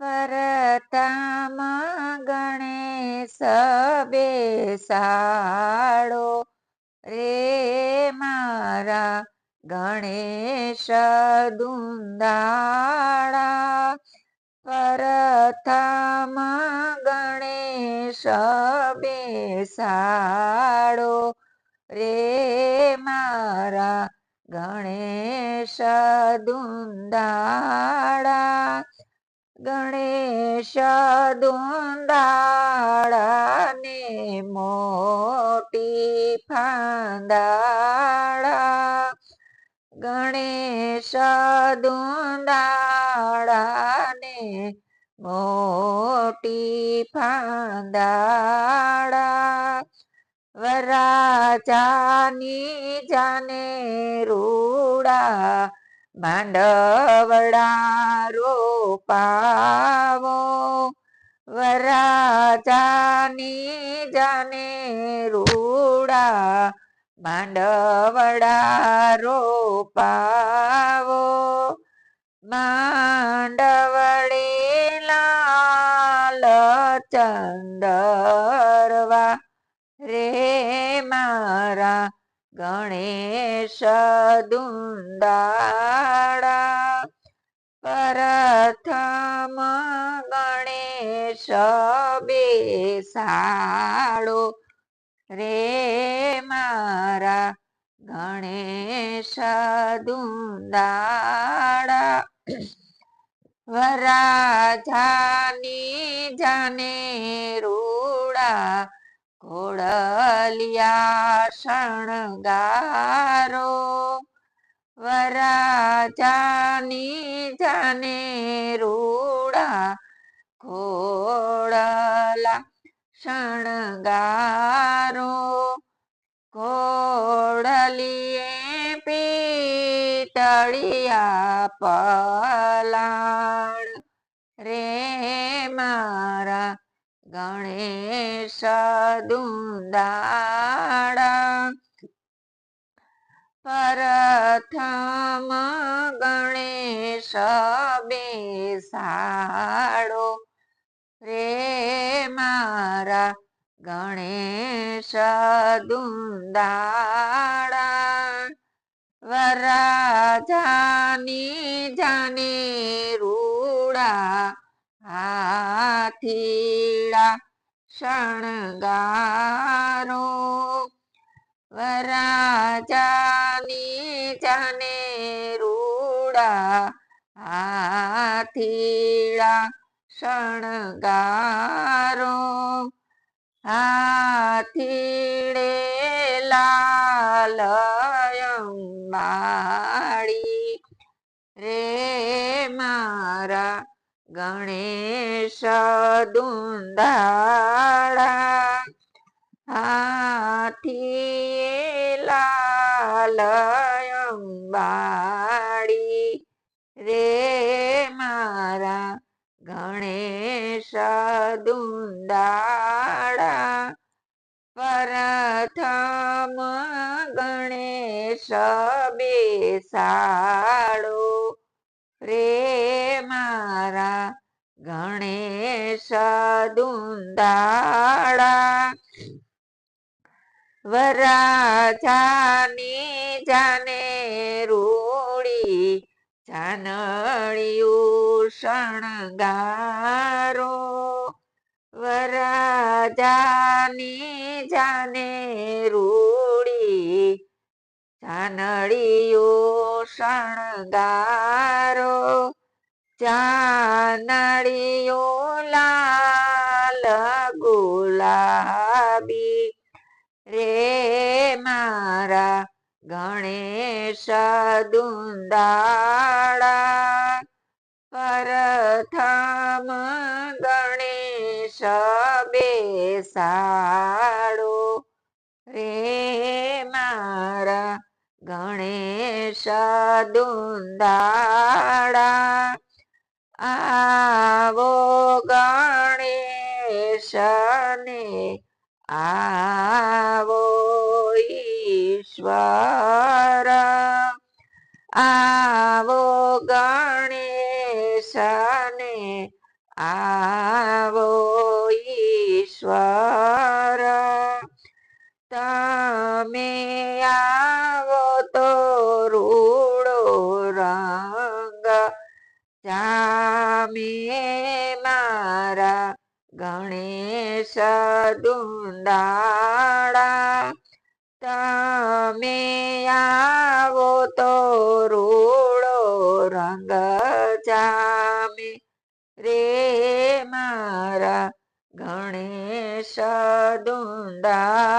પ્રથમ ગણેશ બેસાડો. રે મારા ગણેશ દુંદાળા પરથામાં ગણેશ બેસાડો રે મારા ગણેશ દુંદાળા ગણેશ દુંદાળાને મોટી ફાંદાળા. ગણેશ દુંદાળાને મોટી ફાંદાળા. વરાજાની જાને રૂડા માંડવડા રોપાવો વરાજાની જાને રૂડા માંડવડા રોપાવો માંડવડે લાલ ચંદરવા ગણેશ દુંદાળા પ્રથમ ગણેશ બેસાડો. રે મારા ગણેશ દુંદાળા વરાજાની જાને રૂડા ઘોડલિયા શણગારો. વરાજાની જાને રૂડા ઘોડલા શણગારો. ઘોડલીએ પીતળિયા પલાણ રે મારા ગણેશ દુંદાળા પ્રથમ ગણેશ બેસાડો. રે મારા ગણેશ દુંદાળા વરાજાની જાને રૂડા હાથીડા શણગારો. વરાજાની જાને રૂડા હાથીડા શણગારો. હાથીડે લાલ અંબાડી. રે મારા ગણેશ દુંદાળા હાથી લાલ અંબાડી. રે મારા ગણેશ દુંદાળા પ્રથમ ગણેશ બેસાડો. રે મારા ગણેશ દુંદાળા વરાજાની જાને રૂડી જાનળિયું શણગારો વરાજાની જાને રૂડી જાનળિયું શણગારો ચાનળિયું લાલ ગુલાબી રે મારા ગણેશ દુંદાળા પ્રથમ ગણેશ બેસાડો રે મારા ગણેશ દુંદાળા આવો ગણેશને આવો ઈશ્વર. મારા ગણેશ દુંદાળા તમે આવો તો રૂડો રંગ જામે રે મારા ગણેશ દુંદા